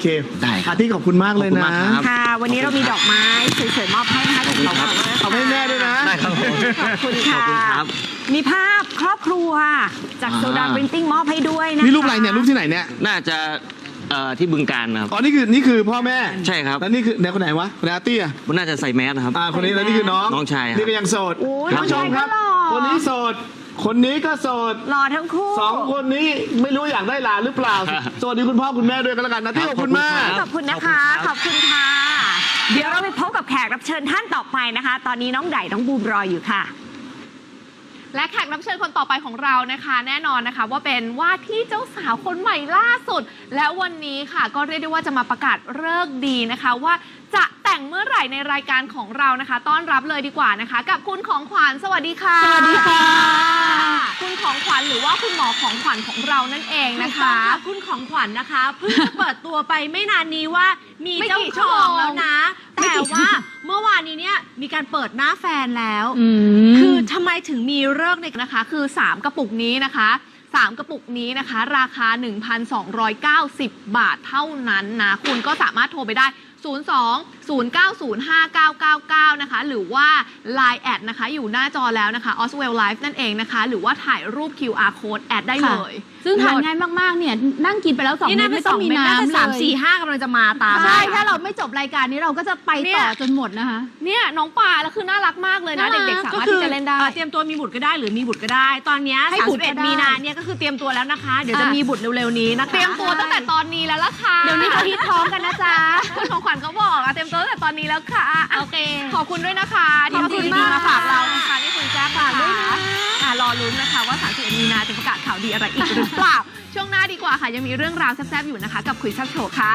เคได้ครับอาที่ขอบคุณมากเลยขอบคุณนะมากครับ ค่ะ วันนี้เรามีดอกไม้สวยๆมอบให้นะคะขอบคุณค่ะเอาให้แม่ด้วยนะ ได้ครับผม ขอบคุณขค่ะอบคุณครับ มีภาพครอบครัว จากโซดาอ่าปรินติ้งมอบให้ด้วยนะคะนี่รูปอะไรเนี่ยรูปที่ไหนเนี่ยน่าจะเอ่อที่บึงการนะครับ อ๋อนี่คือนี่คือพ่อแม่ใช่ครับ แล้วนี่คือเด็กคนไหนวะคนไหนอาร์ตี้อะมันน่าจะใส่แมสนะครับ อ่าคนนี้แล้วนี่คือน้องน้องชายครับ นี่ก็ยังโสดโอ้ยท่านผู้ชมครับน้องชายก็หล่อ คนนี้โสด คนนี้ก็โสดหล่อทั้งคู่ สองคนนี้ไม่รู้อยากได้หลานหรือเปล่า สวัสดีคุณพ่อคุณแม่ด้วยกันแล้วกันนะที่ขอบคุณมาก ขอบคุณนะคะ ขอบคุณค่ะ เดี๋ยวเราไปพบกับแขกรับเชิญท่านต่อไปนะคะ ตอนนี้น้องไดน้องบูมรออยู่ค่ะ และแขกรับเชิญคนต่อไปของเรานะคะ แน่นอนนะคะ ว่าเป็นว่าที่เจ้าสาวคนใหม่ล่าสุด และวันนี้ค่ะ ก็เรียกได้ว่าจะมาประกาศเลิกษ์ดีนะคะว่าจะแต่งเมื่อไหร่ในรายการของเรานะคะ ต้อนรับเลยดีกว่านะคะ กับคุณของขวัญสวัสดีค่ะ สวัสดีค่ะ ของขวัญของเรานั่นเองนะคะ คุณของขวัญนะคะ เพิ่งจะเปิดตัวไปไม่นานนี้ว่ามีไม่เจ้ากี่ขชั่วโมองงแล้วนะ ไม่แต่กี่ชั่วโมงว่าเมื่อวานนี้เนี่ยมีการเปิดหน้าแฟนแล้ว คืคืออทำไมถึงมีเลิกษ์ในนะคะ คือ 3 กระปุกนี้นะคะ 3 กระปุกนี้นะคะ ราคา 1,290 บาทเท่านั้นนะ คุณก็สามารถโทรไปได้ 02 090 5999 นะคะ หรือว่า Line แอดนะคะ อยู่หน้าจอแล้วนะคะ Oswell Live นั่นเองนะคะ หรือว่าถ่ายรูป QR code แอดได้เลย ซึ่งทานง่ายมากๆ เนี่ย นั่งกินไปแล้วสองนี่เม็น่าดเป็ไม่นต้สอองงมีเม็ดน่าจะน้ำเลสามยสี่ห้ากำลังจะมาตาม ใช่ ถ้าเราไม่จบรายการนี้เราก็จะไปต่อจนหมดนะคะ เนี่ยน้องปลาแล้วคือน่ารักมากเลยนะ น่ารัก เด็กๆสามารถก็คือที่จะเล่นได้ อ่อเตรียมตัวมีบุตรก็ได้หรือมีบุตรก็ได้ ตอนเนี้ยให้บุตรก็ได้ 31มีนาเนี่ยก็คือเตรียมตัวแล้วนะคะ เดี๋ยวจะอะมีบุตรเร็วๆนี้นะคะเตรียมตัวตั้งแต่ตอนนี้แล้วล่ะค่ะเดี๋ยวนี้เขาฮิตท้องกันนะจ๊ะ คุณของขวัญเขาบอกอะเตรียมตัวตั้งแต่ตอนนี้แล้วค่ะะโอเค ขอบคุณด้วยนะคะที่เอาขอบคุสิ่งณดีๆมากมาฝากเรานะคะนี่คุณแจ๊คฝากด้วยนะอะ รอลุ้นนะคะว่า 31 มีนาจะประกาศข่าวดีอะไรอีกหรือเปล่า ช่วงหน้าดีกว่าค่ะ ยังมีเรื่องราวแซ่บๆอยู่นะคะ กับคุยแซ่บโชว์ค่ะ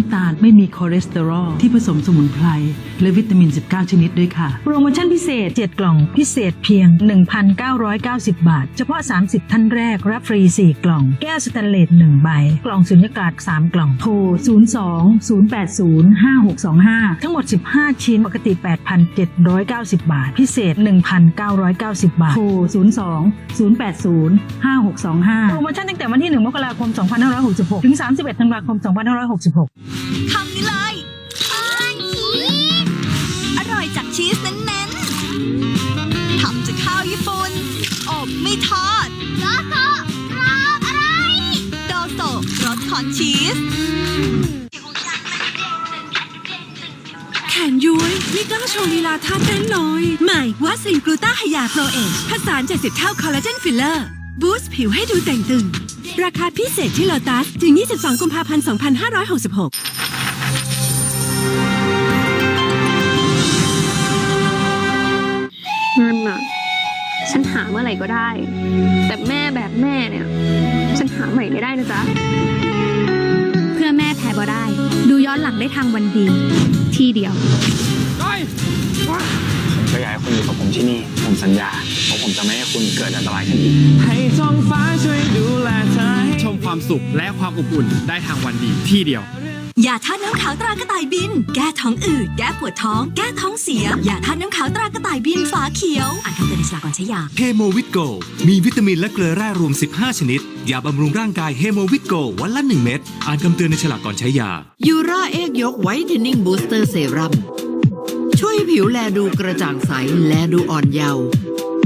ำตาลไม่มีคอเลสเตอรอลที่ผสมสมุนไพร และวิตามิน 19 ชนิดด้วยค่ะ โปรโมชั่นพิเศษ 7 กล่องพิเศษเพียง 1,990 บาท เฉพาะ 30 ท่านแรก รับฟรี 4 กล่อง แก้วสแตนเลส1ใบ กล่องสุญญากาศ 3 กล่อง โทร 02 080 5625 ทั้งหมด 15 ชิ้นปกติ 8,790 บาท พิเศษ 1,990 บาท โทร 02 080 5625 โปรโมชั่นตั้งแต่วันที่ 1 มกราคม 2566 ถึง 31 ธันวาคม 2566คำนี้เลยอร่อยจากชีสเน้นๆทำจากข้าวญี่ปุ่น อบไม่ทอด โดโซรสอะไร โดโซรสคอนชีส แขนย้ยไม่กล้าโชว์ลีลาท่าเต้นเลย ใหม่วัสลินกลูต้าไฮยาโปรเอชผสาน70 เท่าคอลลาเจนฟิลเลอร์ บูสต์ผิวให้ดูแต่งตึง ราคาพิเศษที่โลตัส ถึง 22 กุมภาพันธ์ 2566เงินอะ ฉันหาเมื่อไหร่ก็ได้ แต่แม่แบบแม่เนี่ย ฉันหาใหม่ไม่ได้นะจ๊ะ เพื่อแม่แพ้บ่ได้ ดูย้อนหลังได้ทางวันดี ที่เดียวผมก็อยากให้คุณอยู่กับผมที่นี่ ผมสัญญาว่าผมจะไม่ให้คุณเกิดอันตรายขึ้นอีกให้ท้อ ความสุขและความอบอุ่นได้ทางวันดีที่เดียว ยาท่าตุน้ำขาวตรากระต่ายบิน แก้ท้องอืด แก้ปวดท้อง แก้ท้องเสีย ยาท่าตุน้ำขาวตรากระต่ายบินฝาเขียว อ่านคำเตือนในฉลากก่อนใช้ยา เฮโมวิตโก มีวิตามินและเกลือแร่รวม 15 ชนิด ยาบำรุงร่างกายเฮโมวิตโกวันละ 1 เม็ด อ่านคำเตือนในฉลากก่อนใช้ยา ยูราเอกยกไวท์เทนนิ่งบูสเตอร์เซรั่มช่วยให้ผิวแลดูกระจ่างใส และดูอ่อนเยาว์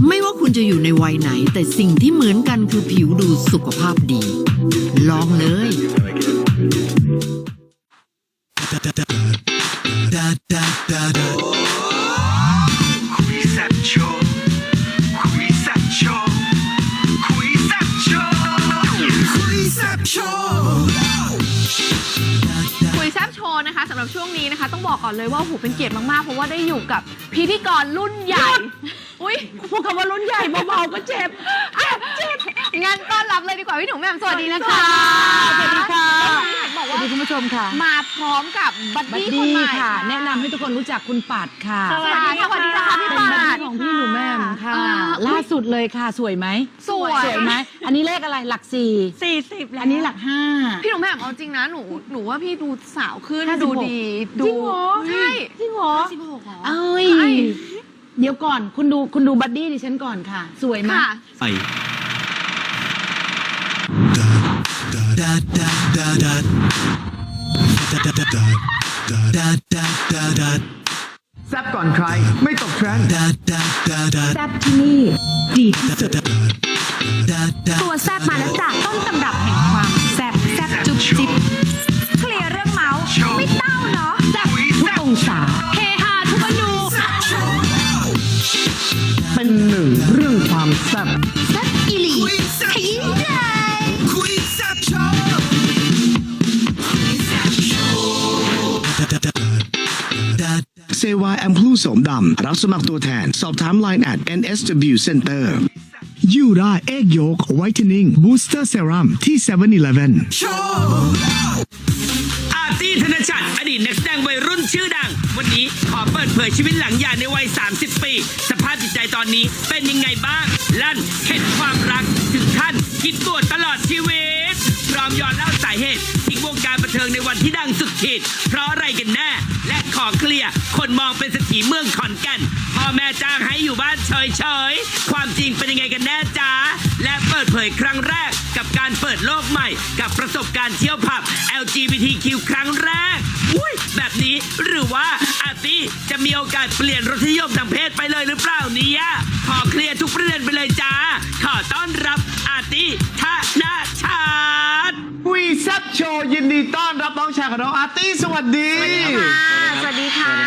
ไม่ว่าคุณจะอยู่ในวัยไหน แต่สิ่งที่เหมือนกันคือผิวดูสุขภาพดี ลองเลยคุยแซ่บโชว์คุยแซ่บโชว์คุยแซ่บโชว์คุยแซ่บโชว์คุยแซบโชว์นะคะสำหรับช่วงนี้นะคะ ต้องบอกก่อนเลยว่าโอ้โหเป็นเกียรติมาก ๆ เพราะว่าได้อยู่กับพิธีกรรุ่นใหญ่ อุ้ยพูดคำว่ารุ่นใหญ่เบาๆก็เจ็บอะเจ็บ งั้นต้อนรับเลยดีกว่าพี่หนูแหม่มสวัสดีนะคะสวัสดีค่ะบอกสวัว่าสดีคุณผู้ชมค่ะ มาพร้อมกับบัดบัดดี้คนดี้ใหม่ค่ะ แนะนำให้ทุกคนรู้จักคุณปัดค่ะสวัสดีค่ะสวัสดีนะคะพี่เป็นปาบัดดดี้ของพี่หนูแม่มค่ะ อ่า ล่าสุดเลยค่ะ สวยไหมสวย สวยไหมอันนี้เลขอะไรหลักสี่สี่สิบแล้วอันนี้หลักห้า พี่หนูแหม่มเอาจริงนะหนูหนูว่าพี่ดูสาวขึ้นห้าสิบดูหกดีจริงเหรอ ใช่จริงเหรอ สิบหกเหรอ เอ้ยใช่ เดี๋ยวก่อนคุณดูคุณดูบัดดี้ดิฉันก่อนค่ะ สวยไหมค่ะไปแซบก่อนใคร ไม่ตกเทรนด์แซ่บที่นี่ดีที่สุดตัวแซบมาแล้วจ้ะต้นตำรับแห่ง เซวาแอมพลูโสมดำรับสมัครตัวแทน สอบถาม Line at NSW Center ยูราเอ็กโยกไวท์เทนนิ่งบูสเตอร์เซรั่มที่7 e เ e ่ e ออาร์ตี้ธนชัดอดีตนักแสดงวัยรุ่นชื่อดัง วันนี้ขอเปิดเผยชีวิตหลังหย่าในวัย 30 ปี สภาพจิตใจตอนนี้เป็นยังไงบ้าง ลั่นเข็ดความรัก ถึงขั้นคิดตัวตลอดชีวิต การบันเทิงในวันที่ดังสุดขีด เพราะอะไรกันแน่ และขอเคลียร์ คนมองเป็นสถีเมืองขอนแก่นพ่อแม่จ้างให้อยู่บ้านเฉยๆ ความจริงเป็นยังไงกันแน่จ้า และเปิดเผยครั้งแรกกับการเปิดโลกใหม่ กับประสบการณ์เที่ยวผับ LGBTQ ครั้งแรก อุ้ยแบบนี้หรือว่าอาร์ตี้จะมีโอกาสเปลี่ยนรสนิยมทางเพศไปเลยหรือเปล่าเนี่ยขอเคลียร์ทุกประเด็นไปเลยจ้า ขอต้อนรับอาร์ตี้ธนาชาติ วีแซบโชว์ยินดีต้อนรับน้องชายของน้องอาร์ตี้สวัสดี สวัสดีค่ะ